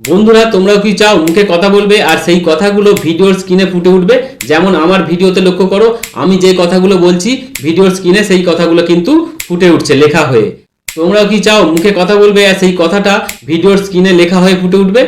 বন্ধুরা, তোমরাও কি চাও? মুখে কথা বলবে আর সেই কথাগুলো ভিডিওর স্ক্রিনে ফুটে উঠবে। যেমন আমার ভিডিওতে লক্ষ্য করো, আমি যে কথাগুলো বলছি ভিডিওর স্ক্রিনে সেই কথাগুলো কিন্তু ফুটে উঠছে, লেখা হয়ে। তোমরাও কি চাও? মুখে কথা বলবে আর সেই কথাটা ভিডিওর স্ক্রিনে লেখা হয়ে ফুটে উঠবে?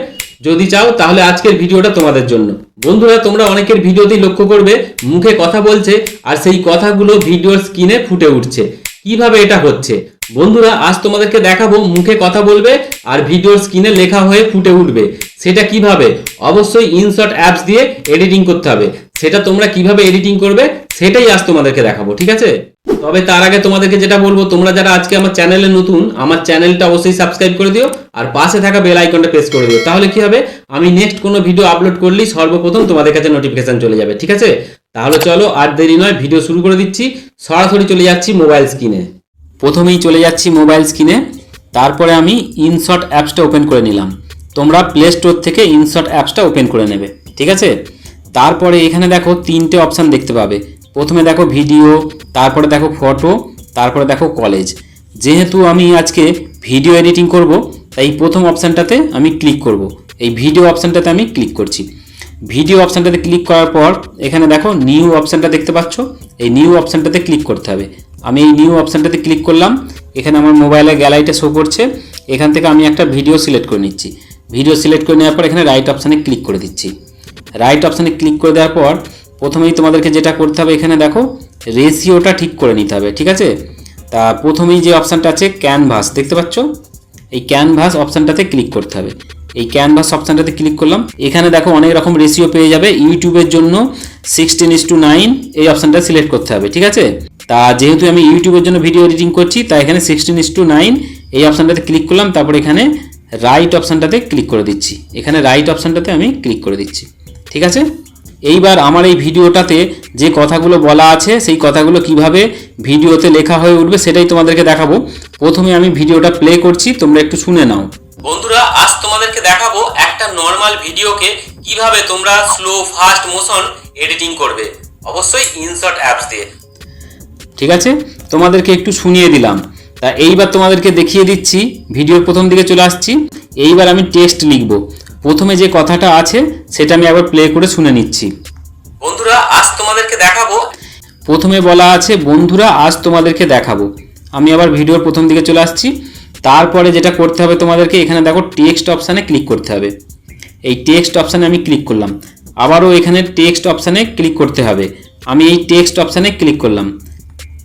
যদি চাও, তাহলে আজকের ভিডিওটা তোমাদের জন্য। বন্ধুরা, তোমরা অনেকের ভিডিওতেই লক্ষ্য করবে, মুখে কথা বলছে আর সেই কথাগুলো ভিডিওর স্ক্রিনে ফুটে উঠছে। কীভাবে এটা হচ্ছে? বন্ধুরা, আজ তোমাদেরকে দেখাবো, মুখে কথা বলবে আর ভিডিওর স্ক্রিনে লেখা হয়ে ফুটে উঠবে। সেটা কীভাবে? অবশ্যই ইনশট অ্যাপস দিয়ে এডিটিং করতে হবে। সেটা তোমরা কীভাবে এডিটিং করবে, সেটাই আজ তোমাদেরকে দেখাবো, ঠিক আছে? তবে তার আগে তোমাদেরকে যেটা বলব, তোমরা যারা আজকে আমার চ্যানেলে নতুন, আমার চ্যানেলটা অবশ্যই সাবস্ক্রাইব করে দিও আর পাশে থাকা বেল আইকনটা প্রেস করে দিও। তাহলে কি হবে? আমি নেক্সট কোনো ভিডিও আপলোড করলেই সর্বপ্রথম তোমাদের কাছে নোটিফিকেশন চলে যাবে, ঠিক আছে? তাহলে চলো আর দেরি নয় ভিডিও শুরু করে দিচ্ছি। সরাসরি চলে যাচ্ছি মোবাইল স্ক্রিনে প্রথমেই চলে যাচ্ছি মোবাইল স্ক্রিনে তারপরে আমি ইনশট অ্যাপসটা ওপেন করে নিলাম। তোমরা প্লে স্টোর থেকে ইনশট অ্যাপসটা ওপেন করে নেবে, ঠিক আছে? তারপরে এখানে দেখো তিনটে অপশান দেখতে পাবে। প্রথমে দেখো ভিডিও তারপরে দেখো ফটো তারপরে দেখো কলেজ যেহেতু আমি আজকে ভিডিও এডিটিং করব, তাই প্রথম অপশানটাতে আমি ক্লিক করব। এই ভিডিও অপশানটাতে আমি ক্লিক করছি। ভিডিও অপশানটাতে ক্লিক করার পর, এখানে দেখো নিউ অপশানটা দেখতে পাচ্ছ। এই নিউ অপশানটাতে ক্লিক করতে হবে। আমি এই নিউ অপশানটাতে ক্লিক করলাম। এখানে আমার মোবাইলে গ্যালারিটা শো করছে। এখান থেকে আমি একটা ভিডিও সিলেক্ট করে নিচ্ছি। ভিডিও সিলেক্ট করে নেওয়ার পর এখানে রাইট অপশানে ক্লিক করে দিচ্ছি। রাইট অপশানে ক্লিক করে দেওয়ার পর প্রথমেই তোমাদেরকে যেটা করতে হবে এখানে দেখো রেশিওটা ঠিক করে নিতে হবে, ঠিক আছে? তা প্রথমেই যে অপশানটা আছে ক্যানভাস দেখতে পাচ্ছ? এই ক্যানভাস অপশানটাতে ক্লিক করতে হবে। এই ক্যানভাস অপশানটাতে ক্লিক করলাম। এখানে দেখো অনেক রকম রেশিও পেয়ে যাবে। ইউটিউবের জন্য সিক্সটিন ইস টু নাইন এই অপশানটা সিলেক্ট করতে হবে, ঠিক আছে? তা যেহেতু আমি ইউটিউবের জন্য ভিডিও এডিটিং করছি তাই এখানে সিক্সটিন ইস টু নাইন এই অপশানটাতে ক্লিক করলাম, তারপর এখানে রাইট অপশানটাতে ক্লিক করে দিচ্ছি। এখানে রাইট অপশানটাতে আমি ক্লিক করে দিচ্ছি। ঠিক আছে? এইবার আমার এই ভিডিওটাতে যে কথাগুলো বলা আছে, সেই কথাগুলো কীভাবে ভিডিওতে লেখা হয়ে উঠবে সেটাই তোমাদেরকে দেখাবো। প্রথমে আমি ভিডিওটা প্লে করছি, তোমরা একটু শুনে নাও। বন্ধুরা, আজ তোমাদেরকে দেখাবো একটা নর্মাল ভিডিওকে কীভাবে তোমরা স্লো ফাস্ট মোশন এডিটিং করবে। অবশ্যই ইনসার্ট অ্যাপস দিয়ে। ঠিক আছে? তোমাদেরকে একটু শুনিয়ে দিলাম। তা এইবার তোমাদেরকে দেখিয়ে দিচ্ছি ভিডিওর প্রথম দিকে চলে আসছি। এইবার আমি টেক্সট লিখব। প্রথমে যে কথাটা আছে সেটা আমি একবার প্লে করে শুনে নিচ্ছি। বন্ধুরা আজ তোমাদেরকে দেখাবো। প্রথমে বলা আছে বন্ধুরা আজ তোমাদেরকে দেখাবো। আমি আবার ভিডিওর প্রথম দিকে চলে আসছি। তারপরে যেটা করতে হবে তোমাদেরকে এখানে দেখো টেক্সট অপশানে ক্লিক করতে হবে। এই টেক্সট অপশানে আমি ক্লিক করলাম। আবারও এখানে টেক্সট অপশানে ক্লিক করতে হবে। আমি এই টেক্সট অপশানে ক্লিক করলাম।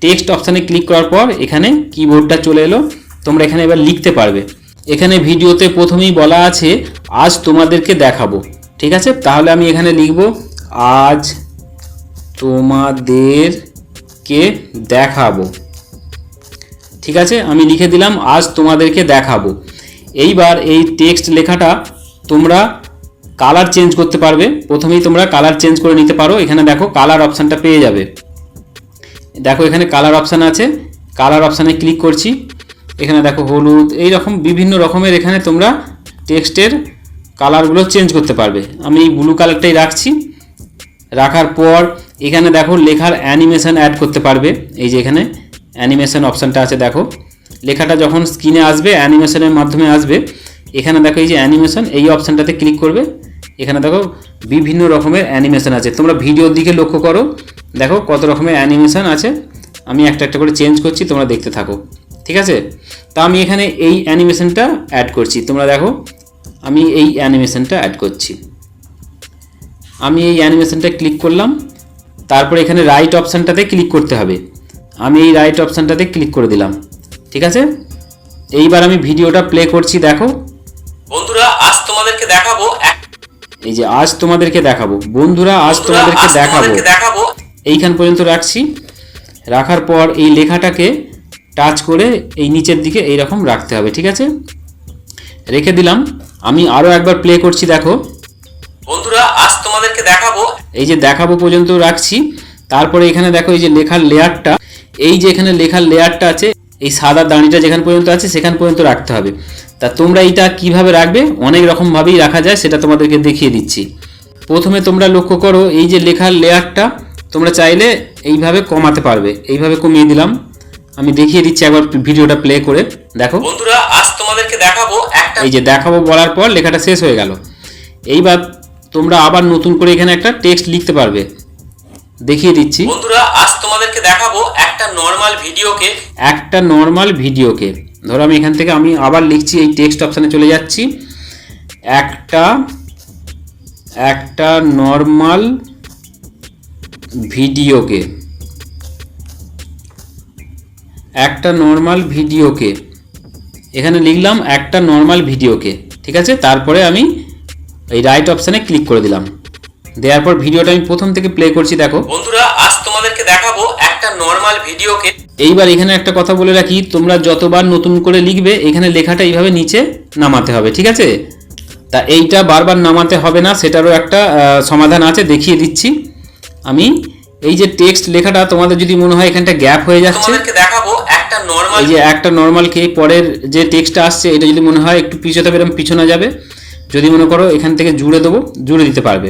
টেক্সট অপশানে ক্লিক করার পর এখানে কিবোর্ডটা চলে এলো। তোমরা এখানে এবার লিখতে পারবে। এখানে ভিডিওতে প্রথমেই বলা আছে, আজ তোমাদেরকে দেখাবো। ঠিক আছে? তাহলে আমি এখানে লিখব, আজ তোমাদেরকে দেখাবো। ঠিক আছে? আমি লিখে দিলাম, আজ তোমাদেরকে দেখাবো। এইবার এই টেক্সট লেখাটা তোমরা কালার চেঞ্জ করতে পারবে। প্রথমেই তোমরা কালার চেঞ্জ করে নিতে পারো। এখানে দেখো কালার অপশানটা পেয়ে যাবে। দেখো এখানে কালার অপশান আছে। কালার অপশানে ক্লিক করছি। এখানে দেখো হলুদ এই রকম বিভিন্ন রকমের এখানে তোমরা টেক্সটের কালারগুলো চেঞ্জ করতে পারবে। আমি এই ব্লু কালারটাই রাখছি। রাখার পর এখানে দেখো লেখার অ্যানিমেশন অ্যাড করতে পারবে। এই যে এখানে অ্যানিমেশন অপশানটা আছে, দেখো। লেখাটা যখন স্ক্রিনে আসবে অ্যানিমেশনের মাধ্যমে আসবে। এখানে দেখো এই যে অ্যানিমেশন এই অপশানটাতে ক্লিক করবে। এখানে দেখো বিভিন্ন রকমের অ্যানিমেশন আছে। তোমরা ভিডিওর দিকে লক্ষ্য করো। দেখো কত রকমের অ্যানিমেশন আছে। আমি একটা একটা করে চেঞ্জ করছি, তোমরা দেখতে থাকো। ঠিক আছে? তা আমি এখানে এই অ্যানিমেশনটা অ্যাড করছি। তোমরা দেখো, আমি এই অ্যানিমেশনটা অ্যাড করছি। আমি এই অ্যানিমেশনটা ক্লিক করলাম। তারপর এখানে রাইট অপশানটাতে ক্লিক করতে হবে। আমি এই রাইট অপশানটাতে ক্লিক করে দিলাম। ঠিক আছে? এইবার আমি ভিডিওটা প্লে করছি, দেখো। বন্ধুরা, আজ তোমাদেরকে দেখাবো এই যে আজ তোমাদেরকে দেখাবো। বন্ধুরা আজ তোমাদেরকে দেখাবো। এইখান পর্যন্ত রাখছি। রাখার পর এই লেখাটাকে টাচ করে এই নিচের দিকে এই রকম রাখতে হবে ঠিক আছে? রেখে দিলাম। আমি আরও একবার প্লে করছি দেখো। বন্ধুরা আজ তোমাদেরকে দেখাবো। এই যে দেখাবো পর্যন্ত রাখছি। তারপরে এখানে দেখো এই যে লেখার লেয়ারটা। এই যে এখানে লেখার লেয়ারটা আছে এই সাদা দাঁড়িটা যেখান পর্যন্ত আছে সেখান পর্যন্ত রাখতে হবে। তা তোমরা এইটা কীভাবে রাখবে? অনেক রকমভাবেই রাখা যায় সেটা তোমাদেরকে দেখিয়ে দিচ্ছি। প্রথমে তোমরা লক্ষ্য করো এই যে লেখার লেয়ারটা তোমরা চাইলে এইভাবে কমাতে পারবে। এইভাবে কমিয়ে দিলাম। আমি দেখিয়ে দিচ্ছি একবার ভিডিওটা প্লে করে। দেখো। বন্ধুরা আজ তোমাদেরকে দেখাবো একটা এই যে দেখাবো বলার পর লেখাটা শেষ হয়ে গেল। এইবার তোমরা আবার নতুন করে এখানে একটা টেক্সট লিখতে পারবে। দেখিয়ে দিচ্ছি। বন্ধুরা আজ তোমাদেরকে দেখাবো একটা নর্মাল ভিডিওকে। একটা নর্মাল ভিডিওকে। ধরো আমি এখান থেকে আমি আবার লিখছি এই টেক্সট অপশানে চলে যাচ্ছি। একটা একটা নর্মাল ভিডিওকে একটা নর্মাল ভিডিওকে এখানে লিখলাম একটা নর্মাল ভিডিওকে ঠিক আছে? তারপরে আমি এই রাইট অপশানে ক্লিক করে দিলাম। দেওয়ার পর ভিডিওটা আমি প্রথম থেকে প্লে করছি, দেখো। বন্ধুরা, আজ তোমাদেরকে দেখাবো একটা নর্মাল ভিডিওকে এইবার এখানে একটা কথা বলে রাখি তোমরা যতবার নতুন করে লিখবে এখানে লেখাটা এইভাবে নিচে নামাতে হবে ঠিক আছে? তা এইটা বারবার নামাতে হবে না সেটারও একটা সমাধান আছে দেখিয়ে দিচ্ছি। আমি এই যে টেক্সট লেখাটা তোমাদের যদি মনে হয় এখানটা গ্যাপ হয়ে যাচ্ছে। দেখাবো একটা নর্মাল এই যে একটা নর্মালকে পরের যে টেক্সটটা আসছে এটা যদি মনে হয় একটু পিছোতে পেলাম পিছনে যাবে। যদি মনে করো এখান থেকে জুড়ে দেবো জুড়ে দিতে পারবে।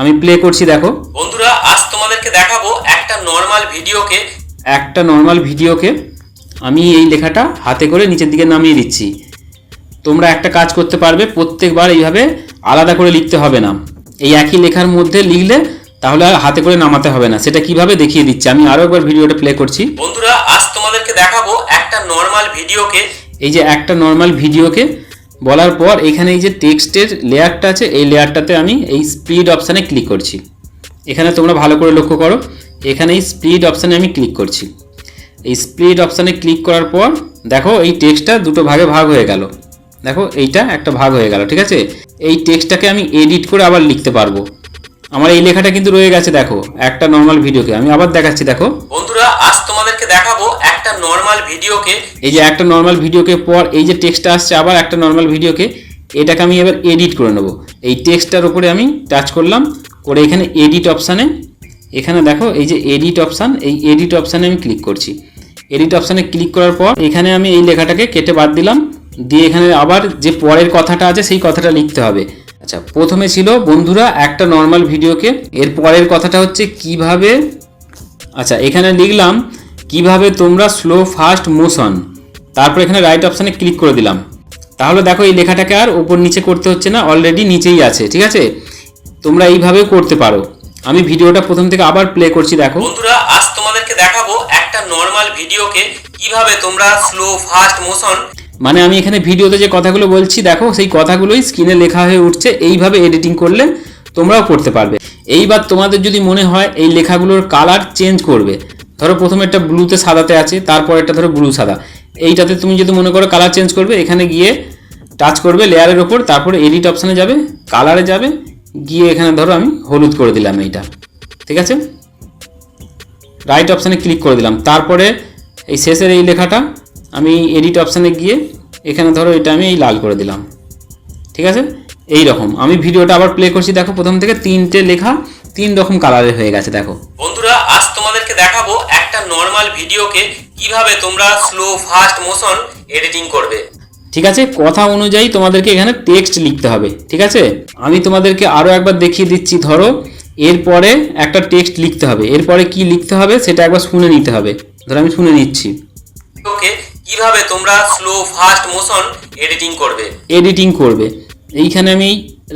আমি প্লে করছি দেখো। বন্ধুরা আজ তোমাদেরকে দেখাবো একটা নর্মাল ভিডিওকে একটা নর্মাল ভিডিওকে আমি এই লেখাটা হাতে করে নিচের দিকে নামিয়ে দিচ্ছি। তোমরা একটা কাজ করতে পারবে প্রত্যেকবার এইভাবে আলাদা করে লিখতে হবে না। এই একই লেখার মধ্যে লিখলে তাহলে আর হাতে করে নামাতে হবে না। সেটা কীভাবে দেখিয়ে দিচ্ছি? আমি আরও একবার ভিডিওটা প্লে করছি। বন্ধুরা আজ তোমাদেরকে দেখাবো একটা নর্মাল ভিডিওকে। এই যে একটা নর্মাল ভিডিওকে বলার পর এখানে এই যে টেক্সটের লেয়ারটা আছে এই লেয়ারটাতে আমি এই স্পিড অপশানে ক্লিক করছি। এখানে তোমরা ভালো করে লক্ষ্য করো। এখানে এই স্পিড অপশানে আমি ক্লিক করছি। এই স্প্লিট অপশানে ক্লিক করার পর দেখো এই টেক্সটটা দুটো ভাগে ভাগ হয়ে গেল। দেখো এইটা একটা ভাগ হয়ে গেল ঠিক আছে? এই টেক্সটটাকে আমি এডিট করে আবার লিখতে পারব। আমার এই লেখাটা কিন্তু রয়ে গেছে দেখো একটা নর্মাল ভিডিওকে আমি আবার দেখাচ্ছি দেখো। বন্ধুরা আজ তোমাদেরকে দেখাবো একটা নর্মাল ভিডিওকে এই যে একটা নর্মাল ভিডিওকে পর এই যে টেক্সটটা আসছে আবার একটা নর্মাল ভিডিওকে এটাকে আমি এবার এডিট করে নেব। এই টেক্সটটার উপরে আমি টাচ করলাম করে এখানে এডিট অপশানে এখানে দেখো এই যে এডিট অপশান এই এডিট অপশানে আমি ক্লিক করছি। এডিট অপশানে ক্লিক করার পর এখানে আমি এই লেখাটাকে কেটে বাদ দিলাম। দিয়ে এখানে আবার যে পরের কথাটা আছে সেই কথাটা লিখতে হবে। আচ্ছা প্রথমে ছিল, বন্ধুরা, একটা নর্মাল ভিডিওকে। এর পরের কথাটা হচ্ছে কীভাবে আচ্ছা এখানে লিখলাম, কীভাবে তোমরা স্লো ফাস্ট মোশন তারপর এখানে রাইট অপশানে ক্লিক করে দিলাম। তাহলে দেখো এই লেখাটাকে আর ওপর নিচে করতে হচ্ছে না অলরেডি নিচেই আছে, ঠিক আছে? তোমরা এইভাবেও করতে পারো। আমি ভিডিওটা প্রথম থেকে আবার প্লে করছি দেখো। বন্ধুরা আজ তোমাদেরকে দেখাবো একটা নর্মাল ভিডিওকে কীভাবে তোমরা স্লো ফাস্ট মোশন মানে আমি এখানে ভিডিওতে যে কথাগুলো বলছি দেখো সেই কথাগুলোই স্ক্রিনে লেখা হয়ে উঠছে এইভাবে এডিটিং করলে তোমরাও করতে পারবে। এইবার তোমাদের যদি মনে হয় এই লেখাগুলোর কালার চেঞ্জ করবে ধরো প্রথমে একটা ব্লুতে সাদাতে আছে তারপর একটা ধরো ব্লু সাদা। এইটাতে তুমি যদি মনে করো কালার চেঞ্জ করবে এখানে গিয়ে টাচ করবে লেয়ারের ওপর তারপরে এডিট অপশানে যাবে কালারে যাবে গিয়ে এখানে ধরো আমি হলুদ করে দিলাম এইটা। ঠিক আছে? রাইট অপশানে ক্লিক করে দিলাম। তারপরে এই শেষের এই লেখাটা আমি এডিট অপশানে গিয়ে এখানে ধরো এটা আমি এই লাল করে দিলাম। ঠিক আছে? এই রকম। আমি ভিডিওটা আবার প্লে করছি, দেখো প্রথম থেকে তিনটে লেখা তিন রকম কালারের হয়ে গেছে, দেখো। বন্ধুরা, আজ তোমাদেরকে দেখাবো একটা নর্মাল ভিডিওকে কীভাবে তোমরা স্লো ফাস্ট মোশন এডিটিং করবে। ঠিক আছে? কথা অনুযায়ী তোমাদেরকে এখানে টেক্সট লিখতে হবে ঠিক আছে? আমি তোমাদেরকে আরও একবার দেখিয়ে দিচ্ছি ধরো এরপরে একটা টেক্সট লিখতে হবে। এরপরে কি লিখতে হবে সেটা একবার শুনে নিতে হবে। ধরো আমি শুনে নিচ্ছি। ওকে কীভাবে তোমরা স্লো ফাস্ট মোশন এডিটিং করবে? এডিটিং করবে। এইখানে আমি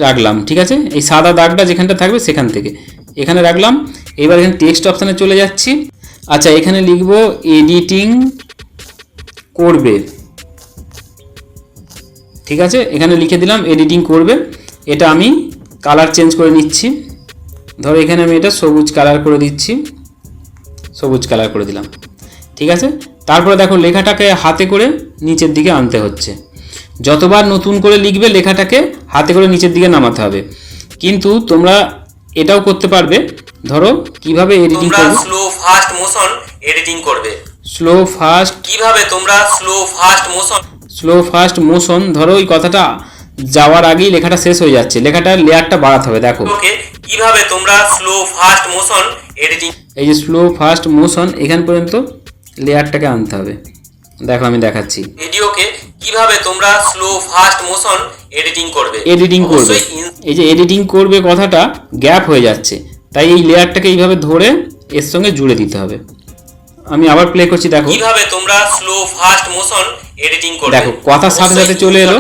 রাখলাম ঠিক আছে? এই সাদা দাগটা যেখানটা থাকবে সেখান থেকে। এখানে রাখলাম। এবার এখানে টেক্সট অপশানে চলে যাচ্ছি। আচ্ছা এখানে লিখব এডিটিং করবে। ঠিক আছে? এখানে লিখে দিলাম এডিটিং করবে। এটা আমি কালার চেঞ্জ করে নিচ্ছি। ধরো এখানে আমি এটা সবুজ কালার করে দিচ্ছি। সবুজ কালার করে দিলাম। ঠিক আছে? তারপরে দেখো লেখাটাকে হাতে করে নিচের দিকে আনতে হচ্ছে। যতবার নতুন করে লিখবে লেখাটাকে হাতে করে নিচের দিকে নামাতে হবে। কিন্তু তোমরা এটাও করতে পারবে। ধরো কীভাবে এডিটিং করবে? স্লো ফাস্ট মোশন এডিটিং করবে। স্লো ফাস্ট কীভাবে তোমরা slow fast motion slow fast motion ধরো ওই কথাটা যাওয়ার আগেই লেখাটা শেষ হয়ে যাচ্ছে। লেখাটার লেয়ারটা বাড়াতে হবে দেখো। ওকে কীভাবে তোমরা স্লো ফাস্ট মোশন এডিটিং এই যে স্লো ফাস্ট মোশন এখান পর্যন্ত লেয়ারটাকে আনতে হবে। দেখো আমি দেখাচ্ছি। ভিডিওকে কীভাবে তোমরা স্লো ফাস্ট মোশন এডিটিং করবে? এডিটিং করবে। এই যে এডিটিং করবে কথাটা গ্যাপ হয়ে যাচ্ছে। তাই এই লেয়ারটাকে এইভাবে ধরে এর সঙ্গে জুড়ে দিতে হবে। আমি আবার প্লে করছি দেখো। কীভাবে তোমরা স্লো ফাস্ট মোশন এডিটিং করবে। দেখো কথার সাথে সাথে চলে এলো।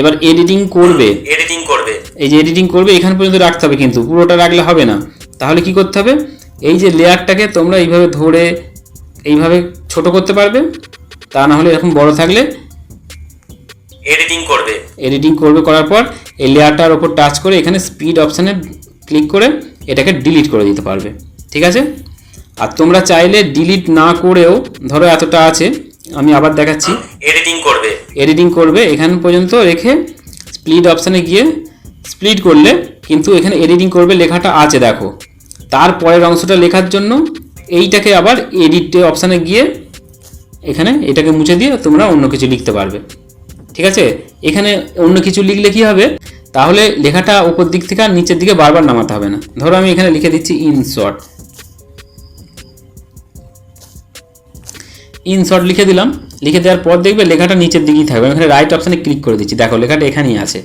এবার এডিটিং করবে। এডিটিং করবে। এই যে এডিটিং করবে এখান পর্যন্ত রাখতে হবে কিন্তু পুরোটা রাখলে হবে না। তাহলে কি করতে হবে? এই যে লেয়ারটাকে তোমরা এইভাবে ধরে এইভাবে ছোট করতে পারবে। তা না হলে এরকম বড় থাকলে এডিটিং করবে। এডিটিং করবে করার পর এই লেয়ারটার ওপর টাচ করে এখানে স্পিড অপশানে ক্লিক করে এটাকে ডিলিট করে দিতে পারবে। ঠিক আছে? আর তোমরা চাইলে ডিলিট না করেও ধরো এতটা আছে আমি আবার দেখাচ্ছি। এডিটিং করবে। এডিটিং করবে এখান পর্যন্ত রেখে স্প্লিট অপশানে গিয়ে স্প্লিট করলে কিন্তু এখানে এডিটিং করবে লেখাটা আছে দেখো। তারপরের অংশটা লেখার জন্য এইটাকে আবার এডিট অপশানে গিয়ে এখানে এটাকে মুছে দিয়ে তোমরা অন্য কিছু লিখতে পারবে। ঠিক আছে? এখানে অন্য কিছু লিখলে কী হবে? তাহলে লেখাটা উপর দিক থেকে আর নিচের দিকে বারবার নামাতে হবে না। ধরো আমি এখানে লিখে দিচ্ছি ইনশর্ট ইনশর্ট লিখে দিলাম। লিখে দেওয়ার পর দেখবে লেখাটা নিচের দিকেই থাকবে। আমি এখানে রাইট অপশানে ক্লিক করে দিচ্ছি। দেখো লেখাটা এখানেই আছে।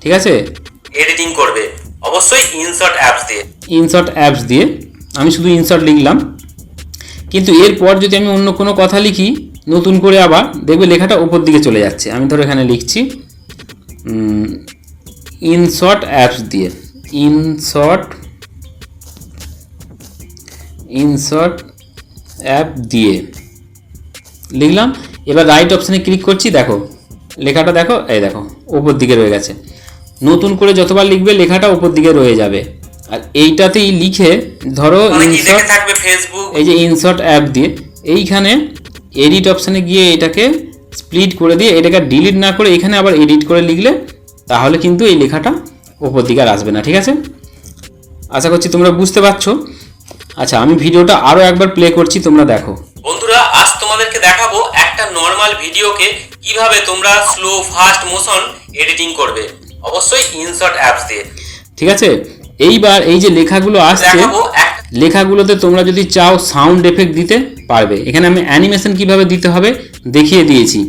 ঠিক আছে? এডিটিং করবে। অবশ্যই ইনসার্ট অ্যাপস দিয়ে। ইনসার্ট অ্যাপস দিয়ে। আমি শুধু ইনসার্ট লিখলাম। কিন্তু এরপর যদি আমি অন্য কোনো কথা লিখি নতুন করে আবার দেখবে লেখাটা উপর দিকে চলে যাচ্ছে। আমি ধরো এখানে লিখছি ইনশর্ট অ্যাপস দিয়ে। ইনশর্ট ইনশর্ট অ্যাপ দিয়ে। লিখলাম এবার রাইট অপশানে ক্লিক করছি দেখো লেখাটা দেখো এই দেখো উপর দিকে রয়ে গেছে। নতুন করে যতবার লিখবে লেখাটা উপর দিকে রয়ে যাবে। আর এইটাতেই লিখে ধরো থাকবে ফেসবুক এই যে ইনসার্ট অ্যাপ দিয়ে এইখানে এডিট অপশানে গিয়ে এটাকে স্প্লিট করে দিয়ে এটাকে ডিলিট না করে এখানে আবার এডিট করে লিখলে তাহলে কিন্তু এই লেখাটা ওপর দিকে আর আসবে না ঠিক আছে? আশা করছি তোমরা বুঝতে পারছ। আচ্ছা আমি ভিডিওটা আরও একবার প্লে করছি তোমরা দেখো। বন্ধুরা তোমাদেরকে দেখাবো একটা নর্মাল ভিডিওকে কীভাবে তোমরা স্লো ফাস্ট মোশন এডিটিং করবে। অবশ্যই ইনসার্ট অ্যাপস দিয়ে। ঠিক আছে? এইবার এই যে লেখাগুলো আসছে লেখাগুলোতে তোমরা যদি চাও সাউন্ড এফেক্ট দিতে পারবে। এখানে আমি অ্যানিমেশন কীভাবে দিতে হবে দেখিয়ে দিয়েছি।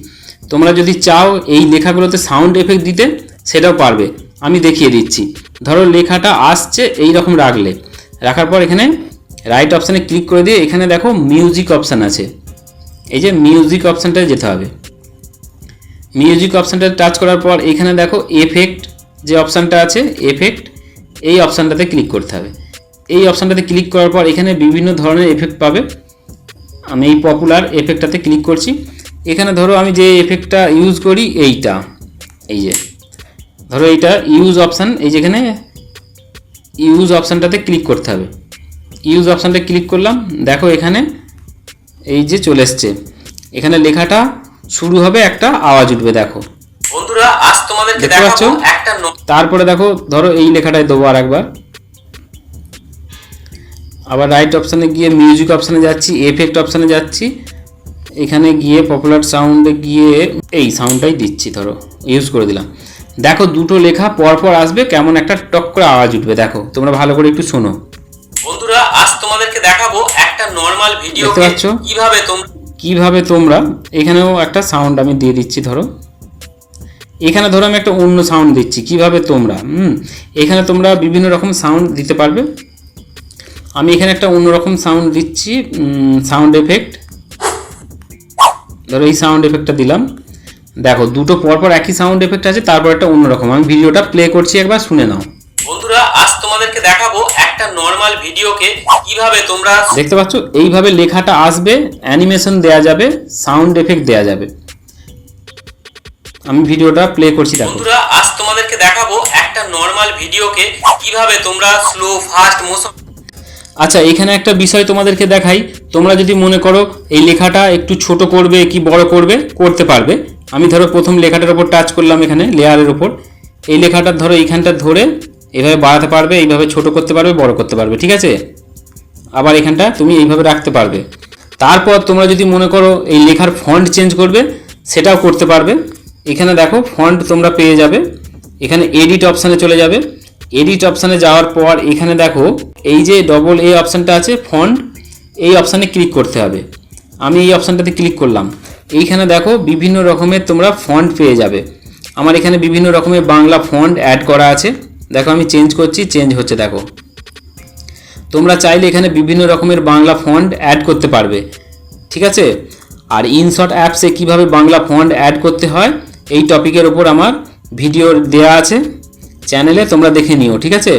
তোমরা যদি চাও এই লেখাগুলোতে সাউন্ড এফেক্ট দিতে সেটাও পারবে। আমি দেখিয়ে দিচ্ছি। ধরো লেখাটা আসছে এই রকম রাখলে। রাখার পর এখানে রাইট অপশানে ক্লিক করে দিয়ে এখানে দেখো মিউজিক অপশান আছে। এই যে মিউজিক অপশানটায় যেতে হবে। মিউজিক অপশানটা টাচ করার পর এখানে দেখো এফেক্ট যে অপশানটা আছে এফেক্ট এই অপশানটাতে ক্লিক করতে হবে। এই অপশানটাতে ক্লিক করার পর এখানে বিভিন্ন ধরনের এফেক্ট পাবে। আমি এই পপুলার এফেক্টটাতে ক্লিক করছি। এখানে ধরো আমি যে এফেক্টটা ইউজ করি এইটা। এই যে, ধরো এইটা ইউজ অপশান এই যেখানে ইউজ অপশানটাতে ক্লিক করতে হবে। ইউজ অপশানটা ক্লিক করলাম, দেখো এখানে এই যে চলে এসছে। এখানে লেখাটা শুরু হবে একটা আওয়াজ উঠবে দেখো। বন্ধুরা আজ তোমাদেরকে? দেখাবো একটা তারপরে দেখো ধরো এই লেখাটায় দেবো আর একবার। আবার রাইট অপশানে গিয়ে মিউজিক অপশানে যাচ্ছি এফেক্ট অপশানে যাচ্ছি। এখানে গিয়ে পপুলার সাউন্ডে গিয়ে এই সাউন্ডটাই দিচ্ছি ধরো। ইউজ করে দিলাম। দেখো দুটো লেখা পরপর আসবে কেমন একটা টক করে আওয়াজ উঠবে দেখো। তোমরা ভালো করে একটু শোনো। বন্ধুরা আজ তোমাদেরকে দেখাবো একটা নর্মাল পাচ্ছ? কীভাবে তোমরা কীভাবে তোমরা এখানেও একটা সাউন্ড আমি দিয়ে দিচ্ছি ধরো। এখানে ধরো আমি একটা অন্য সাউন্ড দিচ্ছি কীভাবে তোমরা? হুম এখানে তোমরা বিভিন্ন রকম সাউন্ড দিতে পারবে। আমি এখানে একটা অন্যরকম সাউন্ড দিচ্ছি সাউন্ড এফেক্ট ধরো এই সাউন্ড এফেক্টটা দিলাম। দেখো দুটো পরপর একই সাউন্ড এফেক্ট আছে তারপর একটা অন্যরকম আমি ভিডিওটা প্লে করছি একবার শুনে নাও। বন্ধুরা আজ তোমাদেরকে দেখাবো নর্মাল ভিডিওকে কীভাবে তোমরা দেখতে পাচ্ছ? এইভাবে লেখাটা আসবে অ্যানিমেশন দেয়া যাবে সাউন্ড এফেক্ট দেয়া যাবে। আমি ভিডিওটা প্লে করছি দেখো। বন্ধুরা আজ তোমাদেরকে দেখাবো একটা নর্মাল ভিডিওকে কীভাবে তোমরা স্লো ফাস্ট মোশন আচ্ছা এখানে একটা বিষয় তোমাদেরকে দেখাই। তোমরা যদি মনে করো এই লেখাটা একটু ছোট করবে কি বড় করবে করতে পারবে। আমি ধরো প্রথম লেখাটার উপর টাচ করলাম এখানে লেয়ারের উপর। এই লেখাটা ধরো এইখানটা ধরে এইভাবে বাড়াতে পারবে, এইভাবে ছোট করতে পারবে, বড় করতে পারবে, ঠিক আছে? আবার এখানটা তুমি এইভাবে রাখতে পারবে। তারপর তোমরা যদি মনে করো এই লেখার ফন্ট চেঞ্জ করবে, সেটাও করতে পারবে। এখানে দেখো ফন্ট তোমরা পেয়ে যাবে। এখানে এডিট অপশানে চলে যাবে। এডিট অপশানে যাওয়ার পর এখানে দেখো, এই যে ডবল এ অপশানটা আছে ফন্ট এই অপশানে ক্লিক করতে হবে। আমি এই অপশানটাতে ক্লিক করলাম। এইখানে দেখো, বিভিন্ন রকমের তোমরা ফন্ট পেয়ে যাবে। আমার এখানে বিভিন্ন রকমের বাংলা ফন্ট অ্যাড করা আছে। দেখো, আমি চেঞ্জ করছি চেঞ্জ হচ্ছে, দেখো। তোমরা চাইলে এখানে বিভিন্ন রকমের বাংলা ফন্ট অ্যাড করতে পারবে, ঠিক আছে? আর ইনশর্ট অ্যাপসে কীভাবে বাংলা ফন্ট অ্যাড করতে হয়, এই টপিকের ওপর আমার ভিডিও দেয়া আছে। চ্যানেলে তোমরা দেখে নিও, ঠিক আছে?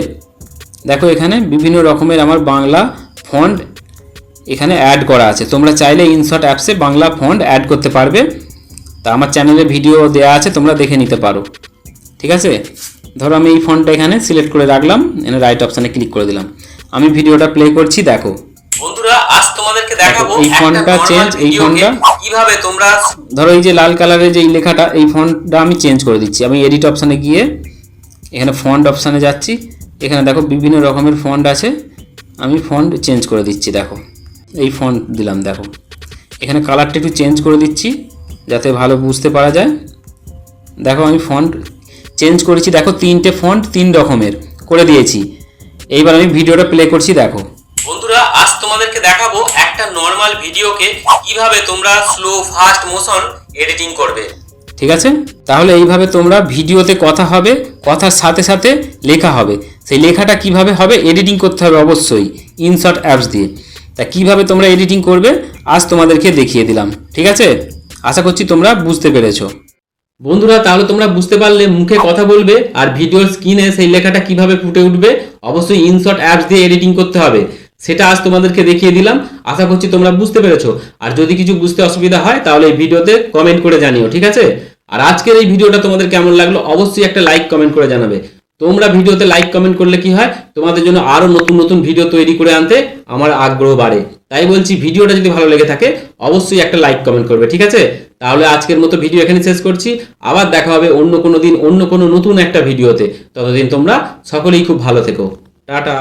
দেখো, এখানে বিভিন্ন রকমের আমার বাংলা ফন্ট এখানে অ্যাড করা আছে। তোমরা চাইলে ইনশর্ট অ্যাপসে বাংলা ফন্ট অ্যাড করতে পারবে। তা আমার চ্যানেলে ভিডিও দেওয়া আছে, তোমরা দেখে নিতে পারো, ঠিক আছে? ধরো আমি এই ফন্টটা এখানে সিলেক্ট করে রাখলাম এখানে রাইট অপশানে ক্লিক করে দিলাম। আমি ভিডিওটা প্লে করছি দেখো। বন্ধুরা আজ তোমাদেরকে দেখাবো এই ফন্টটা change, এই ফন্টটা। কীভাবে তোমরা ধরো এই যে লাল কালারের যে লেখাটা এই ফন্টটা আমি চেঞ্জ করে দিচ্ছি। আমি এডিট অপশানে গিয়ে এখানে ফন্ট অপশানে যাচ্ছি। এখানে দেখো বিভিন্ন রকমের ফন্ট আছে। আমি ফন্ট চেঞ্জ করে দিচ্ছি দেখো। এই ফন্ট দিলাম দেখো। এখানে কালারটা একটু চেঞ্জ করে দিচ্ছি যাতে ভালো বুঝতে পারা যায়। দেখো আমি ফন্ট চেঞ্জ করেছি দেখো তিনটে ফন্ট তিন রকমের করে দিয়েছি। এইবার আমি ভিডিওটা প্লে করছি দেখো। বন্ধুরা আজ তোমাদেরকে দেখাবো একটা নর্মাল ভিডিওকে কীভাবে তোমরা স্লো ফাস্ট মোশন এডিটিং করবে। ঠিক আছে? তাহলে এইভাবে তোমরা ভিডিওতে কথা হবে কথার সাথে সাথে লেখা হবে। সেই লেখাটা কীভাবে হবে এডিটিং করতে হবে অবশ্যই ইনশর্ট অ্যাপস দিয়ে। তা কীভাবে তোমরা এডিটিং করবে আজ তোমাদেরকে দেখিয়ে দিলাম। ঠিক আছে? আশা করছি তোমরা বুঝতে পেরেছ। বন্ধুরা, তাহলে তোমরা বুঝতে পারলে মুখে কথা বলবে আর ভিডিওর স্ক্রিনে সেই লেখাটা কীভাবে ফুটে উঠবে, অবশ্যই ইনশর্ট অ্যাপস দিয়ে এডিটিং করতে হবে। সেটা আজ তোমাদেরকে দেখিয়ে দিলাম। আশা করছি তোমরা বুঝতে পেরেছ। আর যদি কিছু বুঝতে অসুবিধা হয়, তাহলে এই ভিডিওতে কমেন্ট করে জানিও, ঠিক আছে? আর আজকের এই ভিডিওটা তোমাদের কেমন লাগল, অবশ্যই একটা লাইক কমেন্ট করে জানাবে। তোমরা ভিডিওতে লাইক কমেন্ট করলে কি হয়? তোমাদের জন্য আরও নতুন নতুন ভিডিও তৈরি করে আনতে আমার আগ্রহ বাড়ে। তাই বলছি, ভিডিওটা যদি ভালো লেগে থাকে, অবশ্যই একটা লাইক কমেন্ট করবে, ঠিক আছে? তাহলে আজকের মতো ভিডিও এখানে শেষ করছি। আবার দেখা হবে অন্য কোনো দিন, অন্য কোনো নতুন একটা ভিডিওতে ততদিন তোমরা সকলেই খুব ভালো থেকো। টাটা।